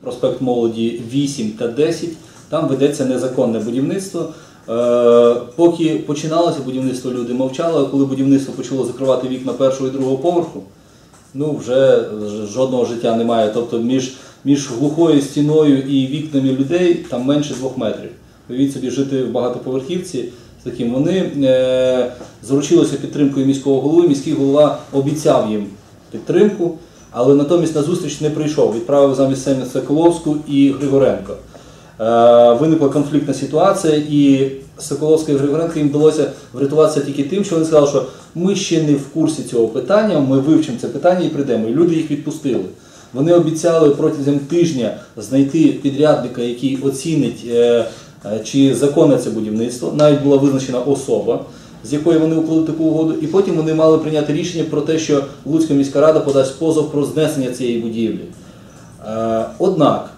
Проспект Молоді 8 та 10. Там ведеться незаконне будівництво. Е, Поки починалося будівництво, люди мовчали, а коли будівництво почало закривати вікна першого і другого поверху, ну вже жодного життя немає. Тобто між, між глухою стіною і вікнами людей там менше двох метрів. Уявіть собі жити в багатоповерхівці з таким. Вони е, заручилися підтримкою міського голови. Міський голова обіцяв їм підтримку, але натомість на зустріч не прийшов. Відправив замість себе Соколовську і Григоренко. Е, виникла конфліктна ситуація, і Соколовська і Григоренко їм вдалося врятуватися тільки тим, що вони сказали, що ми ще не в курсі цього питання, ми вивчимо це питання і прийдемо. І люди їх відпустили. Вони обіцяли протягом тижня знайти підрядника, який оцінить, е, е, чи законне це будівництво. Навіть була визначена особа, з якою вони укладуть таку угоду. І потім вони мали прийняти рішення про те, що Луцька міська рада подасть позов про знесення цієї будівлі. Е, Однак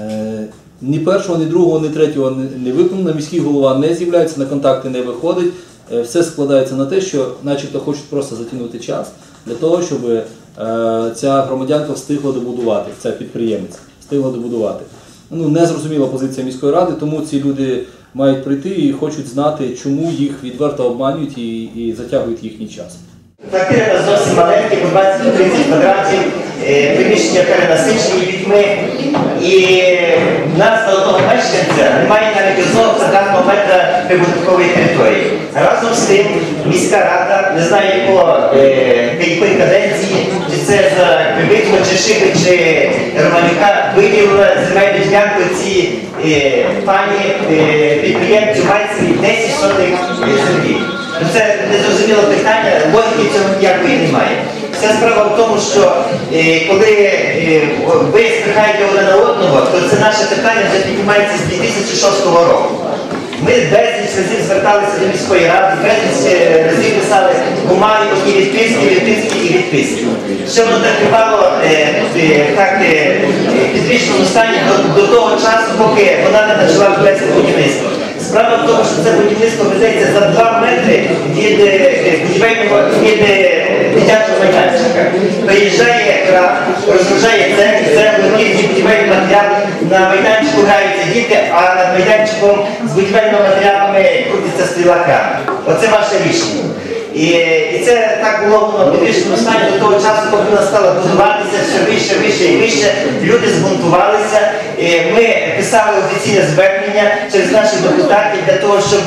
е, ні першого, ні другого, ні третього не- виконано. Міський голова не з'являється, на контакти не виходить. Е, Все складається на те, що начебто хочуть просто затягнути час для того, щоб ця громадянка встигла добудувати, ця підприємець встигла добудувати. Ну, не зрозуміла позиція міської ради, тому ці люди мають прийти і хочуть знати, чому їх відверто обманюють і, і затягують їхній час. Квартири у нас зовсім маленькі, по 20-30 квадратів, е, приміщення перенасичені людьми. І в нас на одного мешканця немає навіть одного квадратного метра прибуткової території. Разом з тим міська рада, не знаю якого, е, якої каденції, чи це за Кривицького, чи Шиби, чи Романюка, виділила земельну ділянку ці е, пані підприємцю Майцеві 10 сотих землі. Ну, Це незрозуміле питання, логіки цього ніякої немає. Вся справа в тому, що е, коли е, ви спихаєте одне на одного, то це наше питання вже піднімається з 2006 року. Ми безліч разів зверталися до міської ради, безліч е, разів писали бумаги, одні відписки, відписки і відписки. Що воно тривало е, е, так е, підвищеному стані до, до того часу, поки вона не почала ввести будівництво. Справа в тому, що це будівництво ведеться за 2 метри від е, е, будівельного від е, дитячого майданчика. Приїжджає кран, розгружає цех, це різні будівельні матеріали. На майданчику граються діти, а над майданчиком з будівельними матеріалами крутиться стріла крана. Оце ваше рішення. І, і це так було воно в підвищеному стані до того часу, поки вона стала будуватися все вище, вище і вище. Люди збунтувалися. І Ми писали офіційне звернення через наших депутатів для того, щоб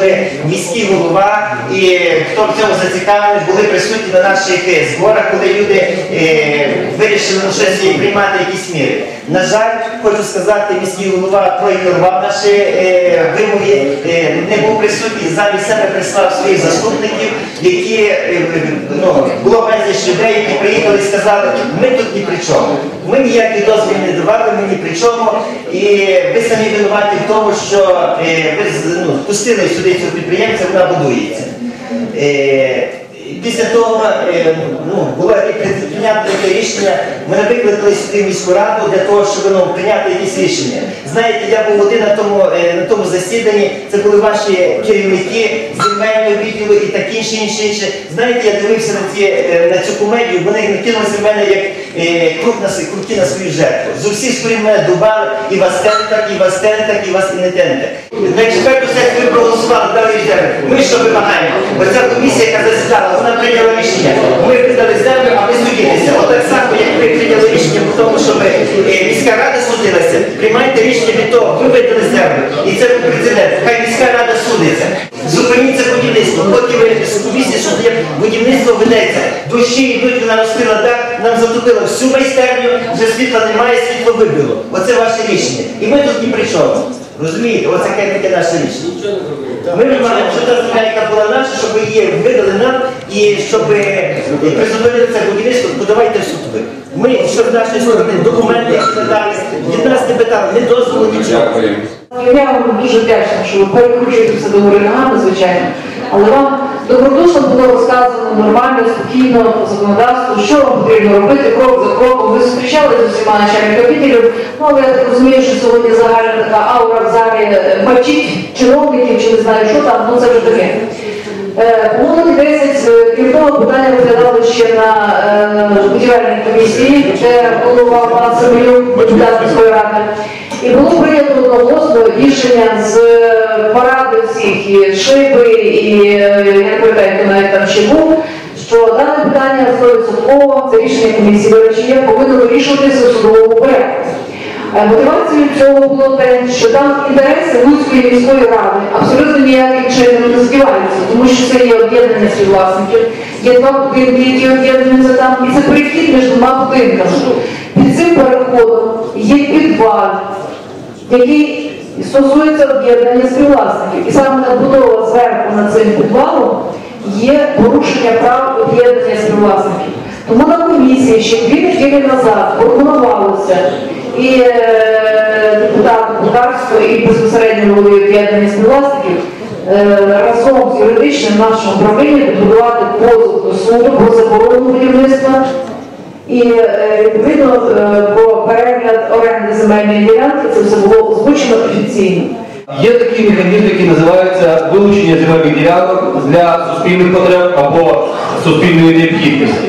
міський голова і хто в цьому зацікавлений були присутні на наших зборах, коли люди е, вирішили ну, щось приймати якісь міри. На жаль, хочу сказати, міський голова проігнорував наші е, вимоги, е, не був присутній, замість себе прислав своїх заступників, які е, ну, було безліч людей, які приїхали і сказали, ми тут ні при чому. Ми ніякі дозвіл не давали, ми ні при чому. І ви самі винуваті в тому, що ви ну, пустили сюди цього підприємця, вона будується. Після того е, ну, було прийнято таке рішення, мене викликали сюди міську раду для того, щоб ну, прийняти якісь рішення. Знаєте, я був один на тому, е, на тому засіданні, це були ваші керівники земельного відділу і так інше, інше, інше. Знаєте, я дивився на, ці, е, на цю комедію, вони накинулися в мене як круг на, свою жертву. З усіх сторін мене дубали, і вас те не так, і вас те не так, і вас і не те не так. На експерту сесію ви проголосували, дали землю. Ми що вимагаємо? Оця комісія, яка засідала, вона прийняла рішення. Ми видали землю, а ви судитеся. От так само, як ви прийняли рішення по тому, щоб е, міська рада судилася, приймайте рішення від того, ви видали землю. І це був прецедент. Хай міська рада судиться. Зупиніться будівництво. Поки ви з комісії, що будівництво ведеться. Дощі йдуть, вона розкрила дах, нам затопило всю майстерню, вже світла немає, світло вибило. Оце ваше рішення. І ми тут ні при чому. Розумієте, оце таке таке наше рішення. Ми вимагаємо, що та земля, яка була наша, щоб її видали нам і щоб е, призупинили це будівництво, подавайте в суд ви. Ми, що з нашої сторони, документи складали, від нас не питали, не дозволу нічого. Я вам дуже вдячна, що ви перекручуєте все до гори звичайно. Але вам добродушно було розказано нормально, спокійно по законодавству, що потрібно робити крок за кроком. Ви зустрічалися з усіма начальниками відділів, ну але я так розумію, що сьогодні загальна така аура в залі е, бачить чиновників чи не знаю що там, ну це вже таке. Е, 10 е, крім того, питання розглядали ще на е, будівельній комісії, де голова пан Семенюк, депутат ради. І було прийнято одноголосно рішення з е, поради всіх і шиби, і був, що дане питання 100% це рішення комісії, до речі, є, повинно вирішуватися в судовому порядку. Е, Мотивацією цього було те, що там інтереси Луцької міської ради абсолютно ніяким чином не збиваються, тому що це є об'єднання співвласників, є два будинки, які об'єднуються там, і це перехід між двома будинками. Під цим переходом є підвал, який стосується об'єднання співвласників. І саме надбудова зверху над цим підвалом є порушення прав об'єднання співвласників. Тому на комісії ще дві неділі назад пропонувалося і е, депутату Бухарського, і безпосередньо голові об'єднання співвласників е, разом з юридичним нашим управлінням підготувати позов до суду про заборону будівництва і е, відповідно про перегляд оренди земельної ділянки це все було озвучено офіційно. Є такий механізм, який називається вилучення земельних ділянок для суспільних потреб або суспільної необхідності.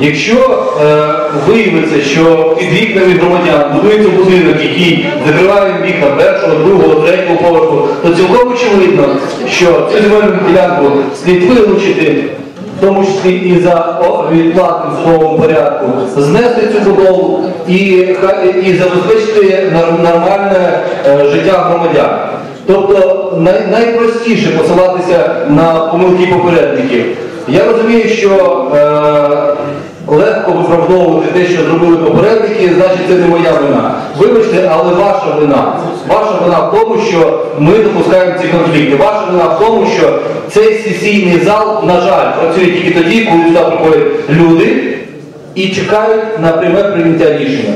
Якщо е, виявиться, що під вікнами громадян будується будинок, який закриває вікна першого, другого, третього поверху, то цілком очевидно, що цю земельну ділянку слід вилучити, в тому числі і за відплатним судовому порядку, знести цю будову і, і забезпечити нормальне е, життя громадян. Тобто най, найпростіше посилатися на помилки попередників. Я розумію, що е, легко виправдовувати те, що зробили попередники, значить це не моя вина. Вибачте, але ваша вина. Ваша вина в тому, що ми допускаємо ці конфлікти. Ваша вина в тому, що цей сесійний зал, на жаль, працює тільки тоді, коли сюди приходять люди і чекають на пряме прийняття рішення.